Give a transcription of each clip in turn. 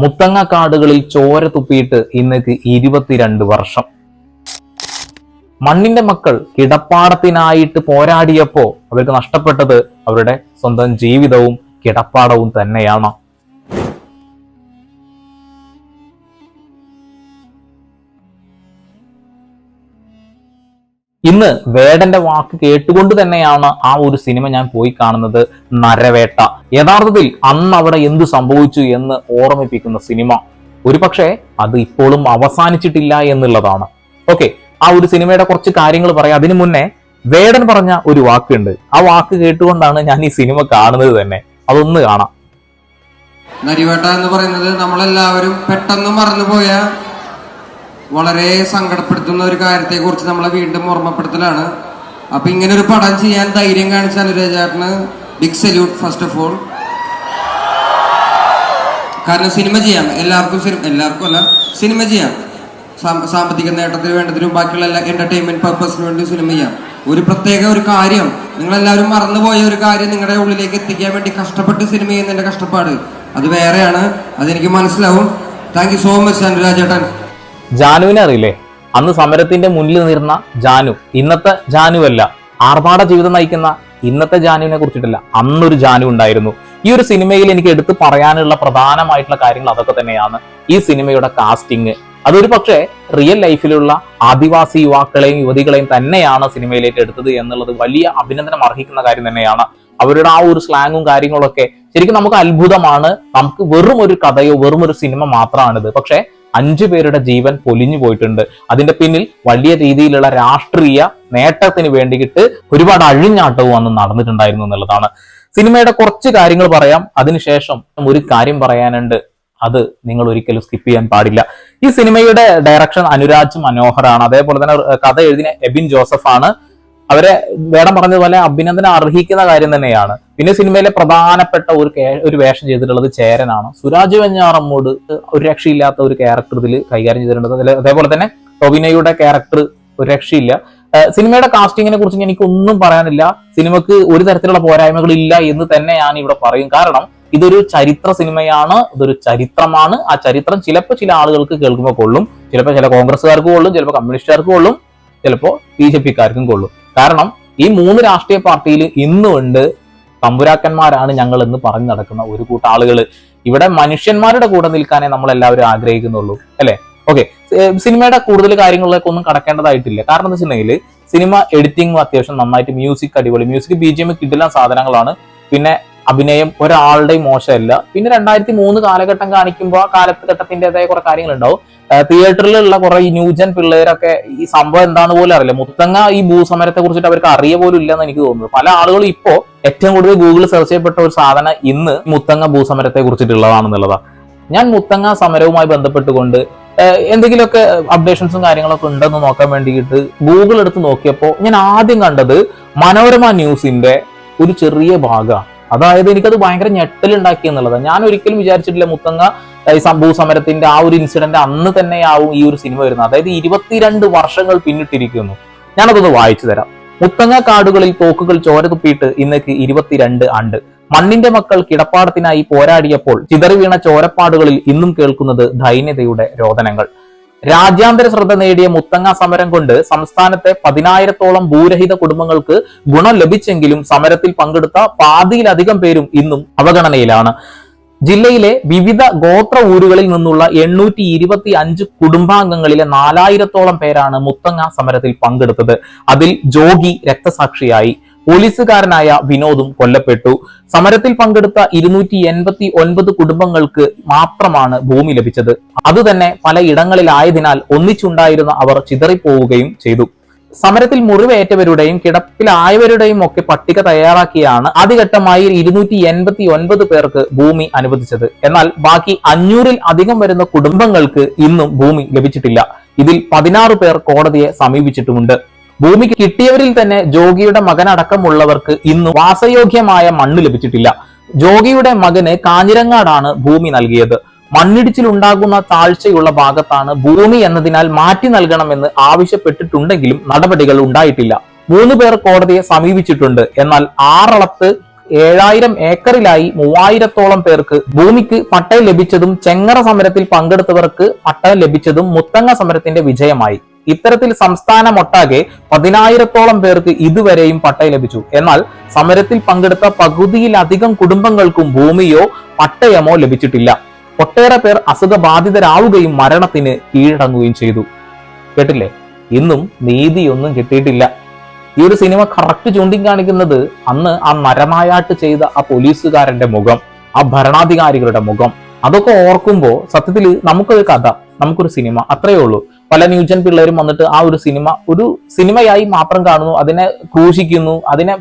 മുത്തങ്ങ കാടുകളിൽ ചോര തുപ്പിയിട്ട് ഇന്നേക്ക് ഇരുപത്തിരണ്ട് വർഷം. മണ്ണിന്റെ മക്കൾ കിടപ്പാടത്തിനായിട്ട് പോരാടിയപ്പോ അവർക്ക് നഷ്ടപ്പെട്ടത് അവരുടെ സ്വന്തം ജീവിതവും കിടപ്പാടവും തന്നെയാണ്. ഇന്ന് വേടന്റെ വാക്ക് കേട്ടുകൊണ്ട് തന്നെയാണ് ആ ഒരു സിനിമ ഞാൻ പോയി കാണുന്നത് നരവേട്ട. യഥാർത്ഥത്തിൽ അന്ന് അവിടെ എന്തു സംഭവിച്ചു എന്ന് ഓർമ്മിപ്പിക്കുന്ന സിനിമ. ഒരുപക്ഷെ അത് ഇപ്പോഴും അവസാനിച്ചിട്ടില്ല എന്നുള്ളതാണ്. ഓക്കെ ആ ഒരു സിനിമയുടെ കുറച്ച് കാര്യങ്ങൾ പറയാം. അതിനു മുന്നേ വേടൻ പറഞ്ഞ ഒരു വാക്കുണ്ട്. ആ വാക്ക് കേട്ടുകൊണ്ടാണ് ഞാൻ ഈ സിനിമ കാണുന്നത് തന്നെ. അതൊന്ന് കാണാം. നരിവേട്ട എന്ന് പറയുന്നത് നമ്മളെല്ലാവരും പെട്ടെന്ന് മറന്നുപോയ വളരെ സങ്കടപ്പെടുത്തുന്ന ഒരു കാര്യത്തെക്കുറിച്ച് നമ്മളെ വീണ്ടും ഓർമ്മപ്പെടുത്തലാണ്. അപ്പൊ ഇങ്ങനെ ഒരു പടം ചെയ്യാൻ ധൈര്യം കാണിച്ച അനുരാജ് ചേട്ടന് big salute first of all കാരണം സിനിമ ചെയ്യാം. എല്ലാവർക്കും സിനിമ എല്ലാവർക്കും അല്ല സിനിമ ചെയ്യാം. സാമ്പത്തിക നേട്ടത്തിന് വേണ്ടതിനും ബാക്കിയുള്ള എല്ലാ എന്റർടൈൻമെന്റ് പർപ്പസിന് വേണ്ടി സിനിമ ചെയ്യാം. ഒരു പ്രത്യേക ഒരു കാര്യം. നിങ്ങളെല്ലാവരും മറന്നുപോയ ഒരു കാര്യം നിങ്ങളുടെ ഉള്ളിലേക്ക് എത്തിക്കാൻ വേണ്ടി കഷ്ടപ്പെട്ട് സിനിമ ചെയ്യുന്നതിന്റെ കഷ്ടപ്പാട്. അത് വേറെയാണ്. അതെനിക്ക് മനസ്സിലാവും. Thank you so much Anuraj ചേട്ടൻ ജാനുവിനെ അറിയില്ലേ? അന്ന് സമരത്തിന്റെ മുന്നിൽ നിന്നിരുന്ന ജാനു. ഇന്നത്തെ ജാനു അല്ല ആർഭാട ജീവിതം നയിക്കുന്ന ഇന്നത്തെ ജാനുവിനെ കുറിച്ചിട്ടല്ല അന്നൊരു ജാനു ഉണ്ടായിരുന്നു. ഈ ഒരു സിനിമയിൽ എനിക്ക് എടുത്തു പറയാനുള്ള പ്രധാനമായിട്ടുള്ള കാര്യങ്ങൾ അതൊക്കെ തന്നെയാണ് ഈ സിനിമയുടെ കാസ്റ്റിംഗ് അതൊരു പക്ഷേ റിയൽ ലൈഫിലുള്ള ആദിവാസി യുവാക്കളെയും യുവതികളെയും തന്നെയാണ് സിനിമയിലേക്ക് എടുത്തത് എന്നുള്ളത് വലിയ അഭിനന്ദനം അർഹിക്കുന്ന കാര്യം തന്നെയാണ്. അവരുടെ ആ ഒരു സ്ലാങ്ങും കാര്യങ്ങളൊക്കെ ശരിക്കും നമുക്ക് അത്ഭുതമാണ്. നമുക്ക് വെറും ഒരു കഥയോ വെറും ഒരു സിനിമ മാത്രമാണിത്. പക്ഷേ അഞ്ചു പേരുടെ ജീവൻ പൊലിഞ്ഞു പോയിട്ടുണ്ട്. അതിന്റെ പിന്നിൽ വലിയ രീതിയിലുള്ള രാഷ്ട്രീയ നേട്ടത്തിന് വേണ്ടിയിട്ട് ഒരുപാട് അഴിഞ്ഞാട്ടവും അന്ന് നടന്നിട്ടുണ്ടായിരുന്നു എന്നുള്ളതാണ്. സിനിമയുടെ കുറച്ച് കാര്യങ്ങൾ പറയാം. അതിനുശേഷം ഒരു കാര്യം പറയാനുണ്ട്. അത് നിങ്ങൾ ഒരിക്കലും സ്കിപ്പ് ചെയ്യാൻ പാടില്ല. ഈ സിനിമയുടെ ഡയറക്ഷൻ അനുരാജ് മനോഹറാണ്. അതേപോലെ തന്നെ കഥ എഴുതിയ എബിൻ ജോസഫ് ആണ് അവരെ വേണം പറഞ്ഞതുപോലെ അഭിനന്ദനം അർഹിക്കുന്ന കാര്യം തന്നെയാണ്. പിന്നെ സിനിമയിലെ പ്രധാനപ്പെട്ട ഒരു ഒരു വേഷം ചെയ്തിട്ടുള്ളത് ചേരനാണ്. സുരാജ് വെഞ്ഞാറമ്മൂട് ഒരു രക്ഷയില്ലാത്ത ഒരു ക്യാരക്ടർ ഇതിൽ കൈകാര്യം ചെയ്തിട്ടുണ്ട്. അതേപോലെ തന്നെ ടൊവിനയുടെ ക്യാരക്ടർ ഒരു രക്ഷയില്ല. സിനിമയുടെ കാസ്റ്റിങ്ങിനെ കുറിച്ച് എനിക്ക് ഒന്നും പറയാനില്ല. സിനിമക്ക് ഒരു തരത്തിലുള്ള പോരായ്മകളില്ല എന്ന് തന്നെ ഞാൻ ഇവിടെ പറയും. കാരണം ഇതൊരു ചരിത്ര സിനിമയാണ് ഇതൊരു ചരിത്രമാണ്. ആ ചരിത്രം ചിലപ്പോൾ ചില ആളുകൾക്ക് കേൾക്കുമ്പോൾ കൊള്ളും. ചിലപ്പോൾ ചില കോൺഗ്രസ്സുകാർക്ക് കൊള്ളും ചിലപ്പോൾ കമ്മ്യൂണിസ്റ്റുകാർക്ക് കൊള്ളും. ചിലപ്പോൾ ബി ജെ പിക്കാർക്കും കൊള്ളും. കാരണം ഈ മൂന്ന് രാഷ്ട്രീയ പാർട്ടിയിൽ ഇന്നുണ്ട് തമ്പുരാക്കന്മാരാണ് ഞങ്ങൾ എന്ന് പറഞ്ഞു നടക്കുന്ന ഒരു കൂട്ടം ആളുകൾ ഇവിടെ മനുഷ്യന്മാരുടെ കൂടെ നിൽക്കാനേ നമ്മൾ എല്ലാവരും ആഗ്രഹിക്കുന്നുള്ളൂ അല്ലെ? ഓക്കെ. സിനിമയുടെ കൂടുതൽ കാര്യങ്ങളിലേക്ക് ഒന്നും കടക്കേണ്ടതായിട്ടില്ല. കാരണം എന്താ വെച്ചിട്ടുണ്ടെങ്കിൽ സിനിമ എഡിറ്റിംഗും അത്യാവശ്യം നന്നായിട്ട് മ്യൂസിക് അടിപൊളി മ്യൂസിക് ബി ജി എം കിട്ടില്ല സാധനങ്ങളാണ്. പിന്നെ അഭിനയം ഒരാളുടെയും മോശമല്ല. പിന്നെ രണ്ടായിരത്തി മൂന്ന് കാലഘട്ടം കാണിക്കുമ്പോൾ ആ കാലഘട്ടത്തിന്റെതായ കുറെ കാര്യങ്ങളുണ്ടാവും. തിയേറ്ററിലുള്ള കുറെ ഈ ന്യൂജൻ പിള്ളേരൊക്കെ ഈ സംഭവം എന്താന്ന് പോലും അറിയില്ല. മുത്തങ്ങ ഈ ഭൂസമരത്തെ കുറിച്ചിട്ട് അവർക്ക് അറിയ പോലും ഇല്ലെന്ന് എനിക്ക് തോന്നുന്നു. പല ആളുകളും ഇപ്പോ ഏറ്റവും കൂടുതൽ ഗൂഗിൾ സെർച്ച് ചെയ്യപ്പെട്ട ഒരു സാധനം ഇന്ന് മുത്തങ്ങ ഭൂസമരത്തെ കുറിച്ചിട്ടുള്ളതാണെന്നുള്ളതാണ് ഞാൻ മുത്തങ്ങ സമരവുമായി ബന്ധപ്പെട്ടുകൊണ്ട് എന്തെങ്കിലുമൊക്കെ അപ്ഡേഷൻസും കാര്യങ്ങളൊക്കെ ഉണ്ടെന്ന് നോക്കാൻ വേണ്ടിയിട്ട് ഗൂഗിൾ എടുത്ത് നോക്കിയപ്പോൾ ഞാൻ ആദ്യം കണ്ടത് മനോരമ ന്യൂസിന്റെ ഒരു ചെറിയ ഭാഗമാണ് അതായത് എനിക്കത് ഭയങ്കര ഞെട്ടലുണ്ടാക്കി എന്നുള്ളതാണ്. ഞാൻ ഒരിക്കലും വിചാരിച്ചിട്ടില്ല മുത്തങ്ങ ഈ സംഭവ സമരത്തിന്റെ ആ ഒരു ഇൻസിഡന്റ് അന്ന് തന്നെയാവും ഈ ഒരു സിനിമ വരുന്നത്. അതായത് ഇരുപത്തിരണ്ട് വർഷങ്ങൾ പിന്നിട്ടിരിക്കുന്നു. ഞാനതൊന്ന് വായിച്ചു തരാം. മുത്തങ്ങ കാടുകളിൽ തോക്കുകൾ ചോര ഇന്നേക്ക് ഇരുപത്തിരണ്ട് ആണ്ട് മണ്ണിന്റെ മക്കൾ കിടപ്പാടത്തിനായി പോരാടിയപ്പോൾ ചിതറി വീണ ചോരപ്പാടുകളിൽ ഇന്നും കേൾക്കുന്നത് ദൈന്യതയുടെ രോദനങ്ങൾ. രാജ്യാന്തര ശ്രദ്ധ നേടിയ മുത്തങ്ങ സമരം കൊണ്ട് സംസ്ഥാനത്തെ പതിനായിരത്തോളം ഭൂരഹിത കുടുംബങ്ങൾക്ക് ഗുണം ലഭിച്ചെങ്കിലും സമരത്തിൽ പങ്കെടുത്ത പാതിയിലധികം പേരും ഇന്നും അവഗണനയിലാണ്. ജില്ലയിലെ വിവിധ ഗോത്ര ഊരുകളിൽ നിന്നുള്ള എണ്ണൂറ്റി ഇരുപത്തി അഞ്ച് കുടുംബാംഗങ്ങളിലെ നാലായിരത്തോളം പേരാണ് മുത്തങ്ങ സമരത്തിൽ പങ്കെടുത്തത്. അതിൽ ജോഗി രക്തസാക്ഷിയായി. പോലീസുകാരനായ വിനോദും കൊല്ലപ്പെട്ടു. സമരത്തിൽ പങ്കെടുത്ത ഇരുന്നൂറ്റി എൺപത്തി ഒൻപത് കുടുംബങ്ങൾക്ക് മാത്രമാണ് ഭൂമി ലഭിച്ചത്. അതുതന്നെ പല ഇടങ്ങളിലായതിനാൽ ഒന്നിച്ചുണ്ടായിരുന്ന അവർ ചിതറിപ്പോവുകയും ചെയ്തു. സമരത്തിൽ മുറിവേറ്റവരുടെയും കിടപ്പിലായവരുടെയും ഒക്കെ പട്ടിക തയ്യാറാക്കിയാണ് ആദ്യഘട്ടമായി ഇരുന്നൂറ്റി എൺപത്തി ഒൻപത് പേർക്ക് ഭൂമി അനുവദിച്ചത്. എന്നാൽ ബാക്കി അഞ്ഞൂറിൽ അധികം വരുന്ന കുടുംബങ്ങൾക്ക് ഇന്നും ഭൂമി ലഭിച്ചിട്ടില്ല. ഇതിൽ പതിനാറ് പേർ കോടതിയെ സമീപിച്ചിട്ടുമുണ്ട്. ഭൂമി കിട്ടിയവരിൽ തന്നെ ജോഗിയുടെ മകനടക്കമുള്ളവർക്ക് ഇന്നും വാസയോഗ്യമായ മണ്ണ് ലഭിച്ചിട്ടില്ല. ജോഗിയുടെ മകന് കാഞ്ഞിരങ്ങാടാണ് ഭൂമി നൽകിയത്. മണ്ണിടിച്ചിലുണ്ടാകുന്ന താഴ്ചയുള്ള ഭാഗത്താണ് ഭൂമി എന്നതിനാൽ മാറ്റി നൽകണമെന്ന് ആവശ്യപ്പെട്ടിട്ടുണ്ടെങ്കിലും നടപടികൾ ഉണ്ടായിട്ടില്ല. മൂന്ന് പേർ കോടതിയെ സമീപിച്ചിട്ടുണ്ട്. എന്നാൽ ആറളത്ത് ഏഴായിരം ഏക്കറിലായി മൂവായിരത്തോളം പേർക്ക് ഭൂമിക്ക് പട്ടയം ലഭിച്ചതും ചെങ്ങറ സമരത്തിൽ പങ്കെടുത്തവർക്ക് പട്ടയം ലഭിച്ചതും മുത്തങ്ങ സമരത്തിന്റെ വിജയമായി. ഇത്തരത്തിൽ സംസ്ഥാനമൊട്ടാകെ പതിനായിരത്തോളം പേർക്ക് ഇതുവരെയും പട്ടയം ലഭിച്ചു. എന്നാൽ സമരത്തിൽ പങ്കെടുത്ത പകുതിയിലധികം കുടുംബങ്ങൾക്കും ഭൂമിയോ പട്ടയമോ ലഭിച്ചിട്ടില്ല. ഒട്ടേറെ പേർ അസുഖബാധിതരാവുകയും മരണത്തിന് കീഴടങ്ങുകയും ചെയ്തു. കേട്ടില്ലേ? ഇന്നും നീതിയൊന്നും കിട്ടിയിട്ടില്ല. ഈ ഒരു സിനിമ കറക്റ്റ് ചൂണ്ടിക്കാണിക്കുന്നത് അന്ന് ആ മരമായാട്ട് ചെയ്ത ആ പോലീസുകാരന്റെ മുഖം ആ ഭരണാധികാരികളുടെ മുഖം. അതൊക്കെ ഓർക്കുമ്പോൾ സത്യത്തിൽ നമുക്കൊരു കഥ നമുക്കൊരു സിനിമ അത്രയേ ഉള്ളൂ. പല ന്യൂജൻ പിള്ളേരും വന്നിട്ട് ആ ഒരു സിനിമ ഒരു സിനിമയായി മാത്രം കാണുന്നു. അതിനെ ക്രൂശിക്കുന്നു. അതിനെ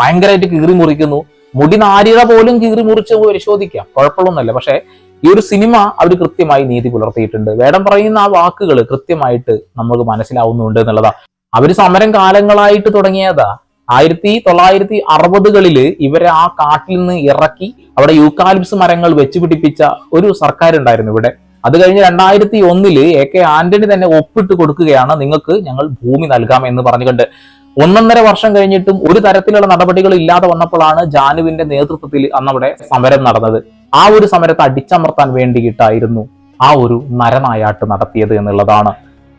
ഭയങ്കരമായിട്ട് കീറി മുറിക്കുന്നു. മുടി നാരിയത പോലും കീറി മുറിച്ച് പരിശോധിക്കാം. കുഴപ്പമൊന്നുമല്ല. പക്ഷേ ഈ ഒരു സിനിമ അവർ കൃത്യമായി നീതി പുലർത്തിയിട്ടുണ്ട്. വേടം പറയുന്ന ആ വാക്കുകൾ കൃത്യമായിട്ട് നമുക്ക് മനസ്സിലാവുന്നുണ്ട് എന്നുള്ളതാ. അവർ സമരം കാലങ്ങളായിട്ട് തുടങ്ങിയതാ. ആയിരത്തി തൊള്ളായിരത്തി അറുപതുകളിൽ ഇവരെ ആ കാട്ടിൽ നിന്ന് ഇറക്കി അവിടെ യൂക്കാലിപ്സ് മരങ്ങൾ വെച്ചുപിടിപ്പിച്ച ഒരു സർക്കാരുണ്ടായിരുന്നു ഇവിടെ. അത് കഴിഞ്ഞ് രണ്ടായിരത്തി ഒന്നിൽ എ കെ ആന്റണി തന്നെ ഒപ്പിട്ട് കൊടുക്കുകയാണ് നിങ്ങൾക്ക് ഞങ്ങൾ ഭൂമി നൽകാം എന്ന് പറഞ്ഞുകൊണ്ട്. ഒന്നൊന്നര വർഷം കഴിഞ്ഞിട്ടും ഒരു തരത്തിലുള്ള നടപടികൾ ഇല്ലാതെ വന്നപ്പോഴാണ് ജാനുവിന്റെ നേതൃത്വത്തിൽ അന്നവിടെ സമരം നടന്നത്. ആ ഒരു സമരത്തെ അടിച്ചമർത്താൻ വേണ്ടിയിട്ടായിരുന്നു ആ ഒരു നരനായാട്ട് നടത്തിയത് എന്നുള്ളതാണ്.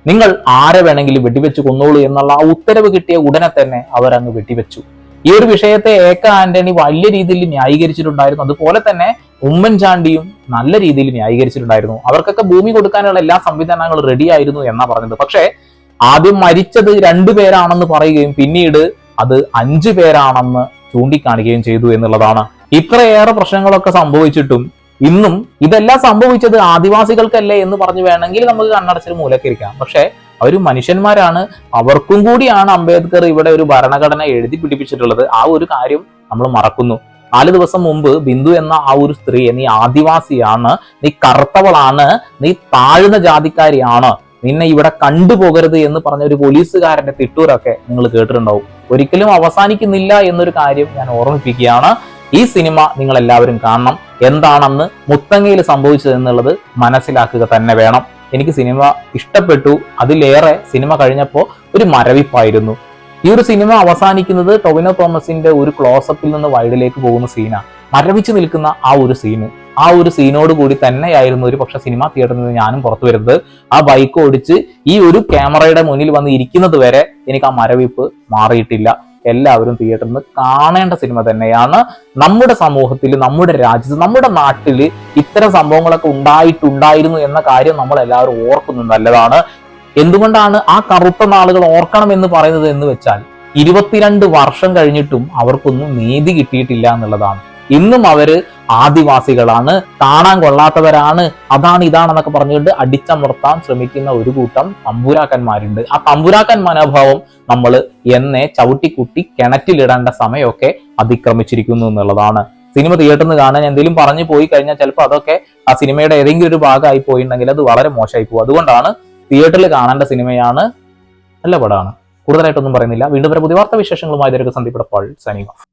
നിങ്ങൾ ആരെ വേണമെങ്കിലും വെടിവെച്ച് കൊന്നോളൂ എന്നുള്ള ആ ഉത്തരവ് കിട്ടിയ ഉടനെ തന്നെ അവരങ്ങ് വെടിവെച്ചു. ഈ ഒരു വിഷയത്തെ എ കെ ആന്റണി വലിയ രീതിയിൽ ന്യായീകരിച്ചിട്ടുണ്ടായിരുന്നു. അതുപോലെ തന്നെ ഉമ്മൻചാണ്ടിയും നല്ല രീതിയിൽ ന്യായീകരിച്ചിട്ടുണ്ടായിരുന്നു. അവർക്കൊക്കെ ഭൂമി കൊടുക്കാനുള്ള എല്ലാ സംവിധാനങ്ങളും റെഡി ആയിരുന്നു എന്നാ പറഞ്ഞത്. പക്ഷേ ആദ്യം മരിച്ചത് രണ്ടു പേരാണെന്ന് പറയുകയും പിന്നീട് അത് അഞ്ചു പേരാണെന്ന് ചൂണ്ടിക്കാണിക്കുകയും ചെയ്തു എന്നുള്ളതാണ്. ഇത്രയേറെ പ്രശ്നങ്ങളൊക്കെ സംഭവിച്ചിട്ടും ഇന്നും ഇതെല്ലാം സംഭവിച്ചത് ആദിവാസികൾക്കല്ലേ എന്ന് പറഞ്ഞു വേണമെങ്കിൽ നമുക്ക് കണ്ണടച്ചിൽ മൂലക്കിരിക്കാം പക്ഷെ അവർ മനുഷ്യന്മാരാണ്. അവർക്കും കൂടിയാണ് അംബേദ്കർ ഇവിടെ ഒരു ഭരണഘടന എഴുതി പിടിപ്പിച്ചിട്ടുള്ളത്. ആ ഒരു കാര്യം നമ്മൾ മറക്കുന്നു. നാല് ദിവസം മുമ്പ് ബിന്ദു എന്ന ആ ഒരു സ്ത്രീ നീ ആദിവാസിയാണ് നീ കറുത്തവളാണ് നീ താഴ്ന്ന ജാതിക്കാരിയാണ് നിന്നെ ഇവിടെ കണ്ടുപോകരുത് എന്ന് പറഞ്ഞ ഒരു പോലീസുകാരന്റെ തിട്ടൂരൊക്കെ നിങ്ങൾ കേട്ടിട്ടുണ്ടാവും. ഒരിക്കലും അവസാനിക്കുന്നില്ല എന്നൊരു കാര്യം ഞാൻ ഓർമ്മിപ്പിക്കുകയാണ്. ഈ സിനിമ നിങ്ങൾ എല്ലാവരും കാണണം. എന്താണെന്ന് മുത്തങ്ങയിൽ സംഭവിച്ചത് എന്നുള്ളത് മനസ്സിലാക്കുക തന്നെ വേണം. എനിക്ക് സിനിമ ഇഷ്ടപ്പെട്ടു. അതിലേറെ സിനിമ കഴിഞ്ഞപ്പോൾ ഒരു മരവിപ്പായിരുന്നു. ഈ ഒരു സിനിമ അവസാനിക്കുന്നത് ടൊവിനോ തോമസിന്റെ ഒരു ക്ലോസപ്പിൽ നിന്ന് വൈഡിലേക്ക് പോകുന്ന സീനാണ് മരവിച്ചു നിൽക്കുന്ന ആ ഒരു സീന് ആ ഒരു സീനോട് കൂടി തന്നെയായിരുന്നു ഒരു പക്ഷെ സിനിമ തിയേറ്ററിൽ നിന്ന് ഞാനും പുറത്തു വരുന്നത്. ആ ബൈക്ക് ഓടിച്ച് ഈ ഒരു ക്യാമറയുടെ മുന്നിൽ വന്ന് ഇരിക്കുന്നത് വരെ എനിക്ക് ആ മരവിപ്പ് മാറിയിട്ടില്ല. എല്ലാവരും തിയേറ്ററിൽ നിന്ന് കാണേണ്ട സിനിമ തന്നെയാണ്. നമ്മുടെ സമൂഹത്തിൽ നമ്മുടെ രാജ്യത്ത് നമ്മുടെ നാട്ടിൽ ഇത്തരം സംഭവങ്ങളൊക്കെ ഉണ്ടായിട്ടുണ്ടായിരുന്നു എന്ന കാര്യം നമ്മൾ എല്ലാവരും ഓർക്കുന്നത് നല്ലതാണ്. എന്തുകൊണ്ടാണ് ആ കറുത്ത നാളുകൾ ഓർക്കണം എന്ന് പറയുന്നത് എന്ന് വെച്ചാൽ ഇരുപത്തിരണ്ട് വർഷം കഴിഞ്ഞിട്ടും അവർക്കൊന്നും നീതി കിട്ടിയിട്ടില്ല എന്നുള്ളതാണ്. ഇന്നും അവർ ആദിവാസികളാണ് കാണാൻ കൊള്ളാത്തവരാണ് അതാണ് ഇതാണെന്നൊക്കെ പറഞ്ഞുകൊണ്ട് അടിച്ചമർത്താൻ ശ്രമിക്കുന്ന ഒരു കൂട്ടം തമ്പുരാക്കന്മാരുണ്ട്. ആ തമ്പുരാക്കൻ മനോഭാവം നമ്മൾ എന്നെ ചവിട്ടിക്കുട്ടി കിണറ്റിലിടേണ്ട സമയമൊക്കെ അതിക്രമിച്ചിരിക്കുന്നു എന്നുള്ളതാണ്. സിനിമ തിയേറ്ററിൽ നിന്ന് കാണാൻ എന്തെങ്കിലും പറഞ്ഞു പോയി കഴിഞ്ഞാൽ ചിലപ്പോൾ അതൊക്കെ ആ സിനിമയുടെ ഏതെങ്കിലും ഒരു ഭാഗമായി പോയിട്ടുണ്ടെങ്കിൽ അത് വളരെ മോശമായി പോകും അതുകൊണ്ടാണ് തിയേറ്ററിൽ കാണേണ്ട സിനിമയാണ് നല്ല പടമാണ് കൂടുതലായിട്ടൊന്നും പറയുന്നില്ല. വീണ്ടും വരെ. പുതിയ വാർത്താ വിശേഷങ്ങളുമായി ഇതൊരു സന്ദീപ് സൈനിങ് ഓഫ്